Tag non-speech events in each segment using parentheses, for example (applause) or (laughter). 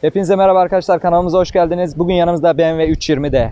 Hepinize merhaba arkadaşlar kanalımıza hoş geldiniz. Bugün yanımızda BMW 320D.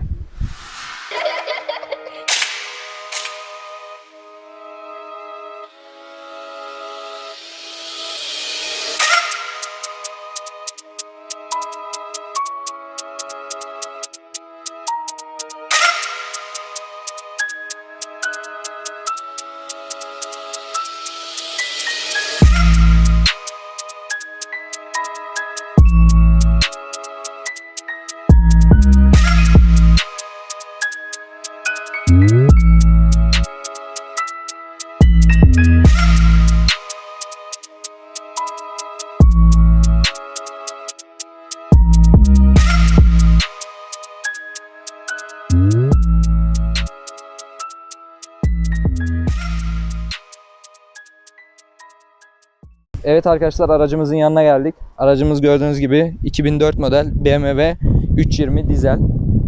Evet arkadaşlar aracımızın yanına geldik. Aracımız gördüğünüz gibi 2004 model BMW 320 dizel.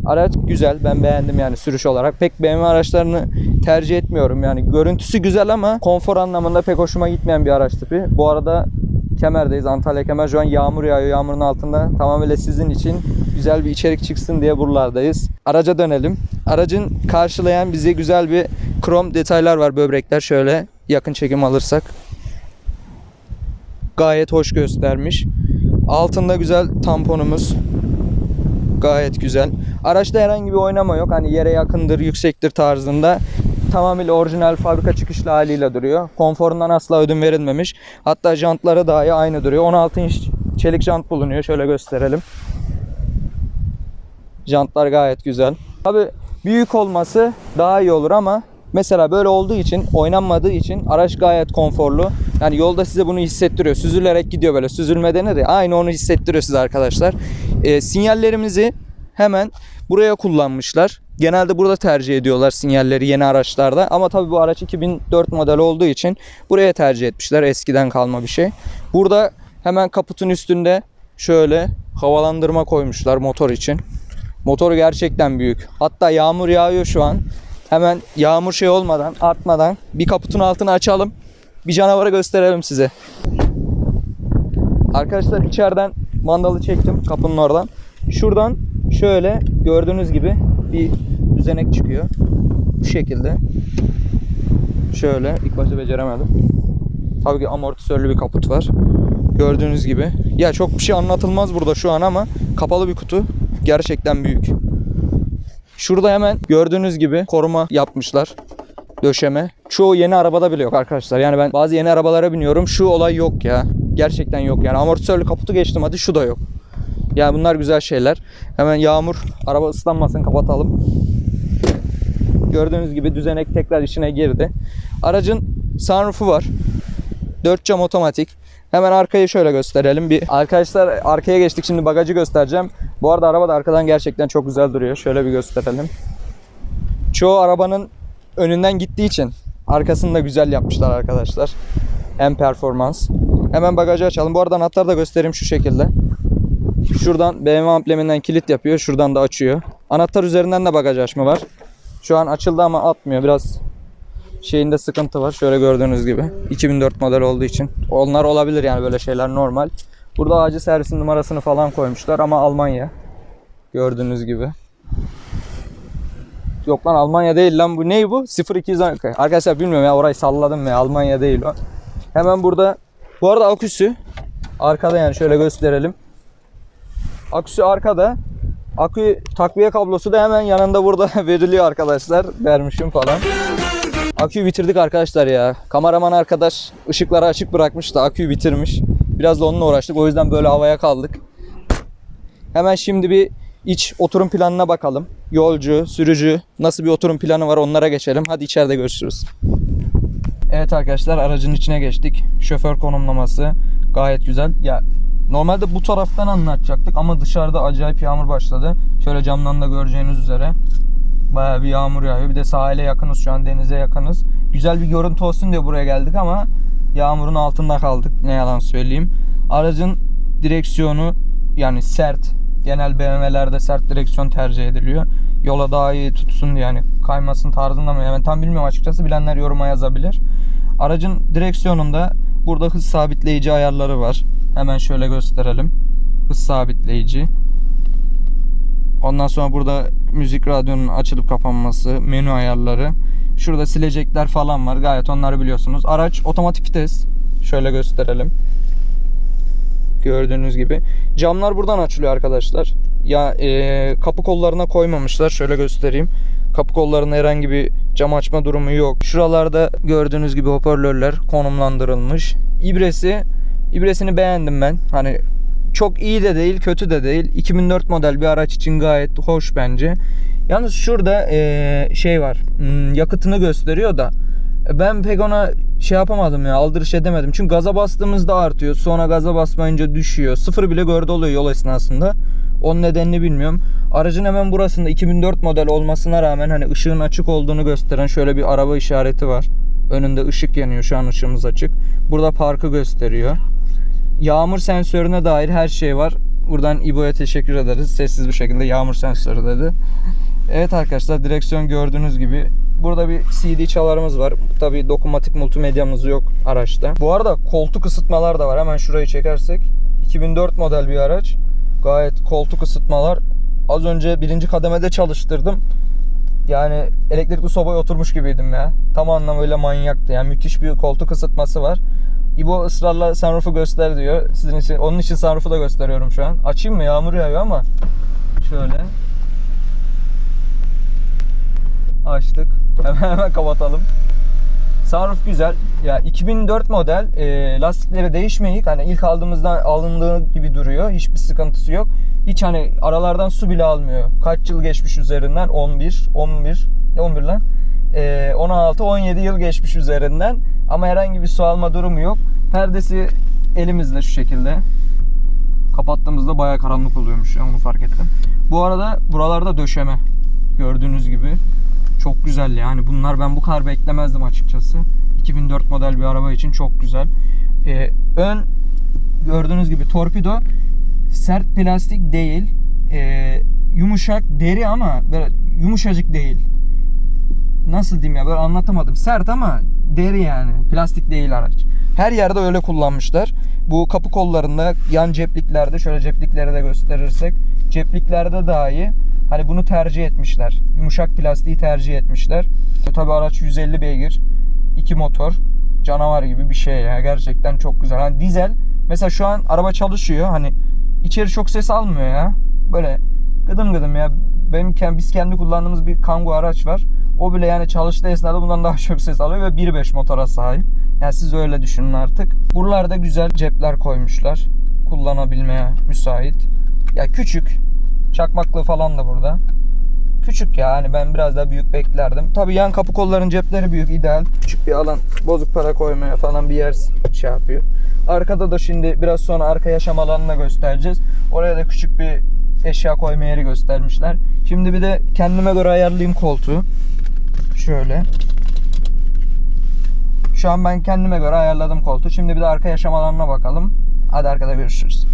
Araç güzel. Ben beğendim yani sürüş olarak. Pek BMW araçlarını tercih etmiyorum. Yani görüntüsü güzel ama konfor anlamında pek hoşuma gitmeyen bir araç tipi. Bu arada Kemer'deyiz. Antalya Kemer. Şu an yağmur yağıyor. Yağmurun altında. Tamamıyla sizin için güzel bir içerik çıksın diye buralardayız. Araca dönelim. Aracın karşılayan bizi güzel bir krom detaylar var. Böbrekler şöyle yakın çekim alırsak gayet hoş göstermiş. Altında güzel tamponumuz. Gayet güzel. Araçta herhangi bir oynama yok. Hani yere yakındır, yüksektir tarzında. Tamamıyla orijinal fabrika çıkışlı haliyle duruyor. Konforundan asla ödün verilmemiş. Hatta jantları dahi aynı duruyor. 16 inç çelik jant bulunuyor. Şöyle gösterelim. Jantlar gayet güzel. Tabi büyük olması daha iyi olur ama mesela böyle olduğu için oynanmadığı için araç gayet konforlu. Yani yolda size bunu hissettiriyor. Süzülerek gidiyor böyle. Süzülme denir ya. Aynı onu hissettiriyor size arkadaşlar. Ee, sinyallerimizi hemen buraya kullanmışlar. Genelde burada tercih ediyorlar sinyalleri yeni araçlarda. Ama tabii bu araç 2004 model olduğu için buraya tercih etmişler. Eskiden kalma bir şey. Burada hemen kaputun üstünde şöyle havalandırma koymuşlar motor için. Motor gerçekten büyük. Hatta yağmur yağıyor şu an. Hemen yağmur şey olmadan, artmadan bir kaputun altını açalım. Bir canavarı gösterelim size. Arkadaşlar içeriden mandalı çektim kapının oradan. Şuradan şöyle gördüğünüz gibi bir düzenek çıkıyor. Bu şekilde. Şöyle ilk başta beceremedim. Tabii ki amortisörlü bir kaput var. Gördüğünüz gibi. Ya çok bir şey anlatılmaz burada şu an ama kapalı bir kutu. Gerçekten büyük. Şurada hemen gördüğünüz gibi koruma yapmışlar. Döşeme. Çoğu yeni arabada bile yok arkadaşlar. Yani ben bazı yeni arabalara biniyorum. Şu olay yok ya. Gerçekten yok yani. Amortisörlü kaputu geçtim hadi şu da yok. Yani bunlar güzel şeyler. Hemen yağmur araba ıslanmasın kapatalım. Gördüğünüz gibi düzenek tekrar içine girdi. Aracın sunroofu var. 4 cam otomatik. Hemen arkayı şöyle gösterelim. Bir arkadaşlar arkaya geçtik şimdi bagajı göstereceğim. Bu arada araba da arkadan gerçekten çok güzel duruyor. Şöyle bir gösterelim. Çoğu arabanın önünden gittiği için arkasını da güzel yapmışlar arkadaşlar. En performans. Hemen bagajı açalım. Bu arada anahtarı da göstereyim şu şekilde. Şuradan BMW ambleminden kilit yapıyor. Şuradan da açıyor. Anahtar üzerinden de bagaj açma var. Şu an açıldı ama atmıyor. Biraz şeyinde sıkıntı var. Şöyle gördüğünüz gibi. 2004 model olduğu için. Onlar olabilir yani böyle şeyler normal. Burada acil servisin numarasını falan koymuşlar ama Almanya. Gördüğünüz gibi. Yok lan Almanya değil lan bu. Ney bu? 0200 Arkadaşlar bilmiyorum ya orayı salladım ya. Almanya değil o. Hemen burada. Bu arada aküsü arkada yani şöyle gösterelim. Aküsü arkada. Akü takviye kablosu da hemen yanında burada (laughs) veriliyor arkadaşlar. Vermişim falan. Aküyü bitirdik arkadaşlar ya. Kameraman arkadaş ışıkları açık bırakmış da aküyü bitirmiş. Biraz da onunla uğraştık. O yüzden böyle havaya kaldık. Hemen şimdi bir iç oturum planına bakalım. Yolcu, sürücü nasıl bir oturum planı var onlara geçelim. Hadi içeride görüşürüz. Evet arkadaşlar aracın içine geçtik. Şoför konumlaması gayet güzel. Ya normalde bu taraftan anlatacaktık ama dışarıda acayip yağmur başladı. Şöyle camdan da göreceğiniz üzere. Bayağı bir yağmur yağıyor. Bir de sahile yakınız şu an denize yakınız. Güzel bir görüntü olsun diye buraya geldik ama yağmurun altında kaldık. Ne yalan söyleyeyim. Aracın direksiyonu yani sert. Genel BMW'lerde sert direksiyon tercih ediliyor. Yola daha iyi tutsun diye yani kaymasın tarzında mı? Yani tam bilmiyorum açıkçası. Bilenler yoruma yazabilir. Aracın direksiyonunda burada hız sabitleyici ayarları var. Hemen şöyle gösterelim. Hız sabitleyici. Ondan sonra burada müzik radyonun açılıp kapanması, menü ayarları. Şurada silecekler falan var. Gayet onları biliyorsunuz. Araç otomatik vites. Şöyle gösterelim. Gördüğünüz gibi. Camlar buradan açılıyor arkadaşlar. Ya e, kapı kollarına koymamışlar. Şöyle göstereyim. Kapı kollarında herhangi bir cam açma durumu yok. Şuralarda gördüğünüz gibi hoparlörler konumlandırılmış. İbresi, ibresini beğendim ben. Hani çok iyi de değil, kötü de değil. 2004 model bir araç için gayet hoş bence. Yalnız şurada e, şey var. hmm, yakıtını gösteriyor da ben pek ona şey yapamadım ya aldırış edemedim. Çünkü gaza bastığımızda artıyor. Sonra gaza basmayınca düşüyor. Sıfır bile gördü oluyor yol esnasında. Onun nedenini bilmiyorum. Aracın hemen burasında 2004 model olmasına rağmen hani ışığın açık olduğunu gösteren şöyle bir araba işareti var. Önünde ışık yanıyor. Şu an ışığımız açık. Burada parkı gösteriyor. Yağmur sensörüne dair her şey var. Buradan İbo'ya teşekkür ederiz. Sessiz bir şekilde yağmur sensörü dedi. Evet arkadaşlar direksiyon gördüğünüz gibi burada bir CD çalarımız var. Tabii dokunmatik multimedyamız yok araçta. Bu arada koltuk ısıtmalar da var. Hemen şurayı çekersek 2004 model bir araç. Gayet koltuk ısıtmalar. Az önce birinci kademede çalıştırdım. Yani elektrikli sobaya oturmuş gibiydim ya. Tam anlamıyla manyaktı. Yani müthiş bir koltuk ısıtması var. İbo ısrarla sunroof'u göster diyor. Sizin için onun için sunroof'u da gösteriyorum şu an. Açayım mı? Yağmur yağıyor ama. Şöyle. Açtık. (laughs) Hemen hemen kapatalım. Sunroof güzel. Ya 2004 model e, lastikleri değişmeyik. Hani ilk aldığımızdan alındığı gibi duruyor. Hiçbir sıkıntısı yok. Hiç hani aralardan su bile almıyor. Kaç yıl geçmiş üzerinden? 11, 11, ne 11 lan? E, 16, 17 yıl geçmiş üzerinden. Ama herhangi bir su alma durumu yok. Perdesi elimizle şu şekilde. Kapattığımızda bayağı karanlık oluyormuş. ya, Onu fark ettim. Bu arada buralarda döşeme. Gördüğünüz gibi. Çok güzel yani. Bunlar ben bu kadar beklemezdim açıkçası. 2004 model bir araba için çok güzel. Ee, ön gördüğünüz gibi torpido sert plastik değil. Ee, yumuşak deri ama böyle yumuşacık değil. Nasıl diyeyim ya böyle anlatamadım. Sert ama deri yani. Plastik değil araç. Her yerde öyle kullanmışlar. Bu kapı kollarında yan cepliklerde şöyle ceplikleri de gösterirsek cepliklerde dahi hani bunu tercih etmişler. Yumuşak plastiği tercih etmişler. Tabi araç 150 beygir. iki motor. Canavar gibi bir şey ya. Gerçekten çok güzel. Hani dizel mesela şu an araba çalışıyor. Hani içeri çok ses almıyor ya. Böyle gıdım gıdım ya. Benim biz kendi kullandığımız bir Kangoo araç var. O bile yani çalıştığı esnada bundan daha çok ses alıyor ve 1.5 motora sahip. Yani siz öyle düşünün artık. Buralarda güzel cepler koymuşlar. Kullanabilmeye müsait. Ya küçük. Çakmaklığı falan da burada. Küçük ya hani ben biraz daha büyük beklerdim. Tabii yan kapı kolların cepleri büyük ideal. Küçük bir alan bozuk para koymaya falan bir yer şey yapıyor. Arkada da şimdi biraz sonra arka yaşam alanını göstereceğiz. Oraya da küçük bir eşya koyma yeri göstermişler. Şimdi bir de kendime göre ayarlayayım koltuğu. Şöyle. Şu an ben kendime göre ayarladım koltuğu. Şimdi bir de arka yaşam alanına bakalım. Hadi arkada görüşürüz.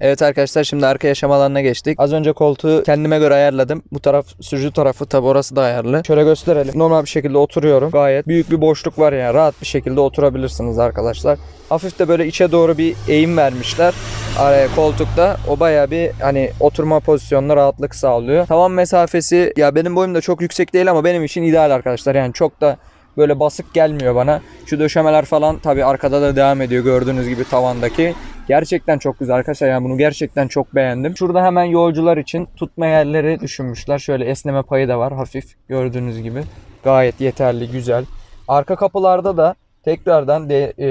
Evet arkadaşlar şimdi arka yaşam alanına geçtik. Az önce koltuğu kendime göre ayarladım. Bu taraf sürücü tarafı tabi orası da ayarlı. Şöyle gösterelim. Normal bir şekilde oturuyorum. Gayet büyük bir boşluk var yani. Rahat bir şekilde oturabilirsiniz arkadaşlar. Hafif de böyle içe doğru bir eğim vermişler. Araya koltukta. O baya bir hani oturma pozisyonuna rahatlık sağlıyor. Tavan mesafesi ya benim boyum da çok yüksek değil ama benim için ideal arkadaşlar. Yani çok da böyle basık gelmiyor bana. Şu döşemeler falan tabi arkada da devam ediyor gördüğünüz gibi tavandaki. Gerçekten çok güzel arkadaşlar yani bunu gerçekten çok beğendim. Şurada hemen yolcular için tutma yerleri düşünmüşler. Şöyle esneme payı da var hafif gördüğünüz gibi. Gayet yeterli güzel. Arka kapılarda da tekrardan de, e,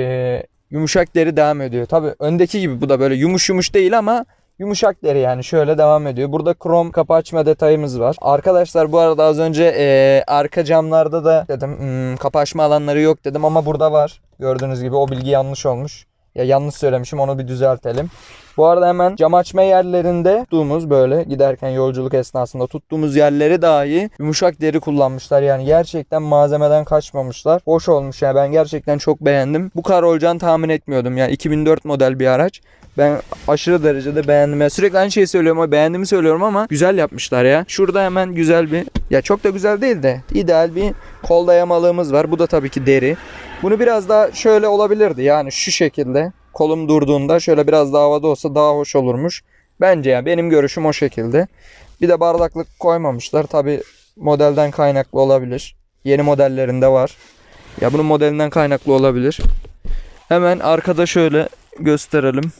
yumuşak deri devam ediyor. Tabi öndeki gibi bu da böyle yumuş yumuş değil ama Yumuşak deri yani şöyle devam ediyor. Burada krom kapı açma detayımız var. Arkadaşlar bu arada az önce e, arka camlarda da dedim hmm, kapı açma alanları yok dedim ama burada var. Gördüğünüz gibi o bilgi yanlış olmuş. Ya yanlış söylemişim onu bir düzeltelim. Bu arada hemen cam açma yerlerinde tuttuğumuz böyle giderken yolculuk esnasında tuttuğumuz yerleri dahi yumuşak deri kullanmışlar. Yani gerçekten malzemeden kaçmamışlar. Hoş olmuş yani ben gerçekten çok beğendim. Bu kadar olacağını tahmin etmiyordum. Yani 2004 model bir araç. Ben aşırı derecede beğendim. Yani sürekli aynı şeyi söylüyorum ama beğendiğimi söylüyorum ama güzel yapmışlar ya. Şurada hemen güzel bir ya çok da güzel değil de ideal bir kol dayamalığımız var. Bu da tabii ki deri. Bunu biraz daha şöyle olabilirdi yani şu şekilde kolum durduğunda şöyle biraz daha havada olsa daha hoş olurmuş. Bence yani benim görüşüm o şekilde. Bir de bardaklık koymamışlar. Tabi modelden kaynaklı olabilir. Yeni modellerinde var. Ya bunun modelinden kaynaklı olabilir. Hemen arkada şöyle gösterelim.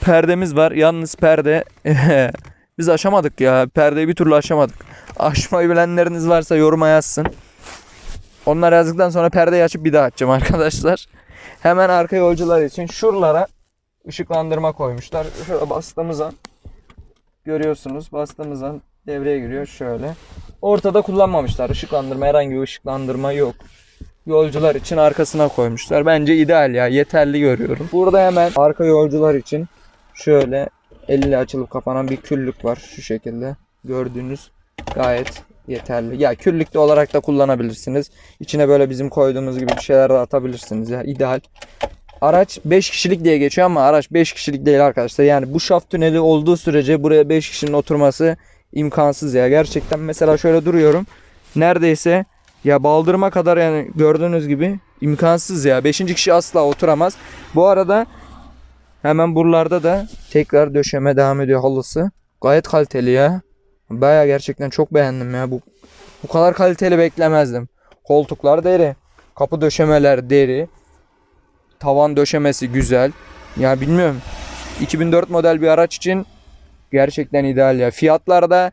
Perdemiz var. Yalnız perde (laughs) biz aşamadık ya. Perdeyi bir türlü aşamadık. Aşmayı bilenleriniz varsa yoruma yazsın. Onlar yazdıktan sonra perdeyi açıp bir daha açacağım arkadaşlar. Hemen arka yolcular için şuralara ışıklandırma koymuşlar. Şöyle bastığımız an görüyorsunuz. Bastığımız an devreye giriyor şöyle. Ortada kullanmamışlar. Işıklandırma herhangi bir ışıklandırma yok. Yolcular için arkasına koymuşlar. Bence ideal ya. Yeterli görüyorum. Burada hemen arka yolcular için şöyle elle açılıp kapanan bir küllük var. Şu şekilde. Gördüğünüz gayet yeterli. Ya küllük de olarak da kullanabilirsiniz. İçine böyle bizim koyduğumuz gibi bir şeyler de atabilirsiniz ya. ideal. Araç 5 kişilik diye geçiyor ama araç 5 kişilik değil arkadaşlar. Yani bu şaft tüneli olduğu sürece buraya 5 kişinin oturması imkansız ya. Gerçekten mesela şöyle duruyorum. Neredeyse ya baldırıma kadar yani gördüğünüz gibi imkansız ya. 5. kişi asla oturamaz. Bu arada hemen buralarda da tekrar döşeme devam ediyor halısı. Gayet kaliteli ya. Baya gerçekten çok beğendim ya. Bu bu kadar kaliteli beklemezdim. Koltuklar deri. Kapı döşemeler deri. Tavan döşemesi güzel. Ya bilmiyorum. 2004 model bir araç için gerçekten ideal ya. Fiyatlar da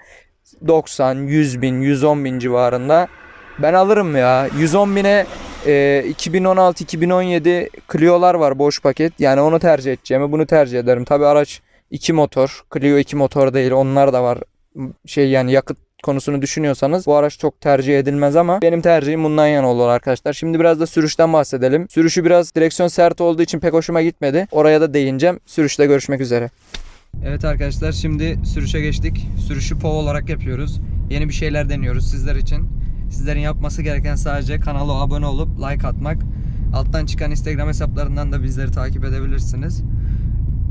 90, 100 bin, 110 bin civarında. Ben alırım ya. 110 bine e, 2016-2017 Clio'lar var boş paket. Yani onu tercih edeceğimi bunu tercih ederim. Tabi araç 2 motor. Clio 2 motor değil. Onlar da var. Şey yani yakıt konusunu düşünüyorsanız bu araç çok tercih edilmez ama benim tercihim bundan yana olur arkadaşlar. Şimdi biraz da sürüşten bahsedelim. Sürüşü biraz direksiyon sert olduğu için pek hoşuma gitmedi. Oraya da değineceğim. Sürüşte görüşmek üzere. Evet arkadaşlar şimdi sürüşe geçtik. Sürüşü POV olarak yapıyoruz. Yeni bir şeyler deniyoruz sizler için. Sizlerin yapması gereken sadece kanala abone olup like atmak. Alttan çıkan Instagram hesaplarından da bizleri takip edebilirsiniz.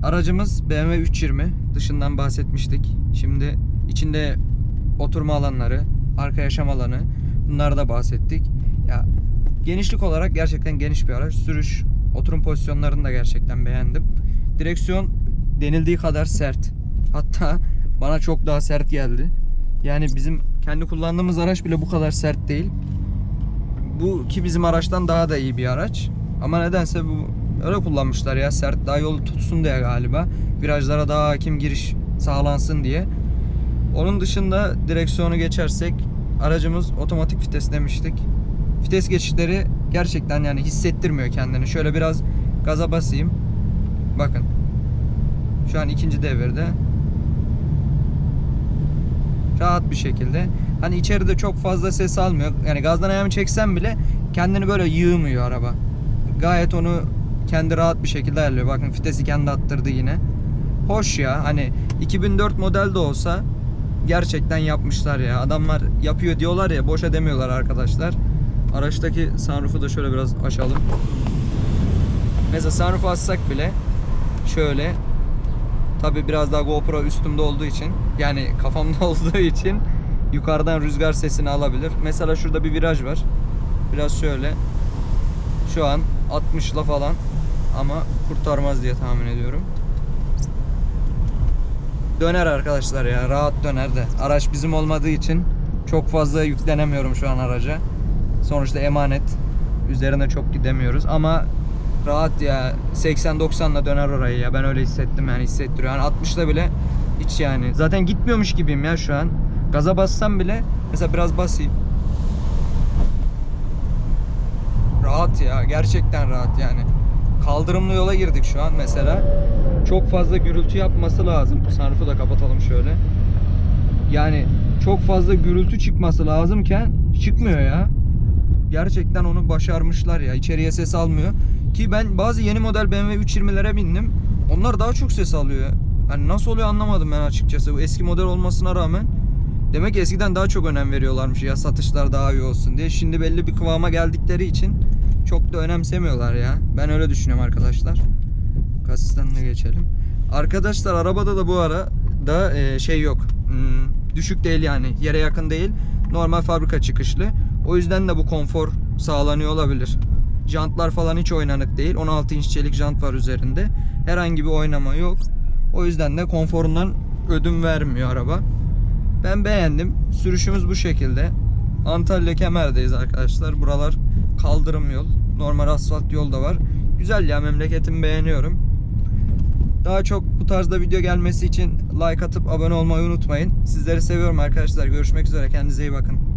Aracımız BMW 320. Dışından bahsetmiştik. Şimdi içinde oturma alanları, arka yaşam alanı bunları da bahsettik. Ya genişlik olarak gerçekten geniş bir araç. Sürüş, oturum pozisyonlarını da gerçekten beğendim. Direksiyon denildiği kadar sert. Hatta bana çok daha sert geldi. Yani bizim kendi kullandığımız araç bile bu kadar sert değil. Bu ki bizim araçtan daha da iyi bir araç. Ama nedense bu öyle kullanmışlar ya sert daha yolu tutsun diye galiba. Virajlara daha hakim giriş sağlansın diye. Onun dışında direksiyonu geçersek aracımız otomatik vites demiştik. Vites geçişleri gerçekten yani hissettirmiyor kendini. Şöyle biraz gaza basayım. Bakın. Şu an ikinci devirde. Rahat bir şekilde. Hani içeride çok fazla ses almıyor. Yani gazdan ayağımı çeksem bile kendini böyle yığmıyor araba. Gayet onu kendi rahat bir şekilde ayarlıyor. Bakın vitesi kendi attırdı yine. Hoş ya. Hani 2004 model de olsa gerçekten yapmışlar ya. Adamlar yapıyor diyorlar ya boşa demiyorlar arkadaşlar. Araçtaki sunroof'u da şöyle biraz açalım. Mesela sunroof'u açsak bile şöyle Tabi biraz daha GoPro üstümde olduğu için yani kafamda (laughs) olduğu için yukarıdan rüzgar sesini alabilir. Mesela şurada bir viraj var. Biraz şöyle. Şu an 60'la falan ama kurtarmaz diye tahmin ediyorum. Döner arkadaşlar ya rahat döner de. Araç bizim olmadığı için çok fazla yüklenemiyorum şu an araca. Sonuçta emanet. Üzerine çok gidemiyoruz ama rahat ya 80-90'la döner orayı ya ben öyle hissettim yani hissettiriyor. Yani 60'la bile hiç yani. Zaten gitmiyormuş gibiyim ya şu an. Gaza bassam bile mesela biraz basayım. Rahat ya gerçekten rahat yani. Kaldırımlı yola girdik şu an mesela. Çok fazla gürültü yapması lazım. Sunroof'u da kapatalım şöyle. Yani çok fazla gürültü çıkması lazımken çıkmıyor ya. Gerçekten onu başarmışlar ya. İçeriye ses almıyor. Ki ben bazı yeni model BMW 320'lere bindim. Onlar daha çok ses alıyor. Hani nasıl oluyor anlamadım ben açıkçası. Bu eski model olmasına rağmen. Demek ki eskiden daha çok önem veriyorlarmış ya satışlar daha iyi olsun diye. Şimdi belli bir kıvama geldikleri için çok da önemsemiyorlar ya. Ben öyle düşünüyorum arkadaşlar. Asistanına geçelim. Arkadaşlar arabada da bu ara da e, şey yok. Hmm, düşük değil yani. Yere yakın değil. Normal fabrika çıkışlı. O yüzden de bu konfor sağlanıyor olabilir. Jantlar falan hiç oynanık değil. 16 inç çelik jant var üzerinde. Herhangi bir oynama yok. O yüzden de konforundan ödün vermiyor araba. Ben beğendim. Sürüşümüz bu şekilde. Antalya Kemer'deyiz arkadaşlar. Buralar kaldırım yol. Normal asfalt yol da var. Güzel ya memleketimi beğeniyorum. Daha çok bu tarzda video gelmesi için like atıp abone olmayı unutmayın. Sizleri seviyorum arkadaşlar. Görüşmek üzere. Kendinize iyi bakın.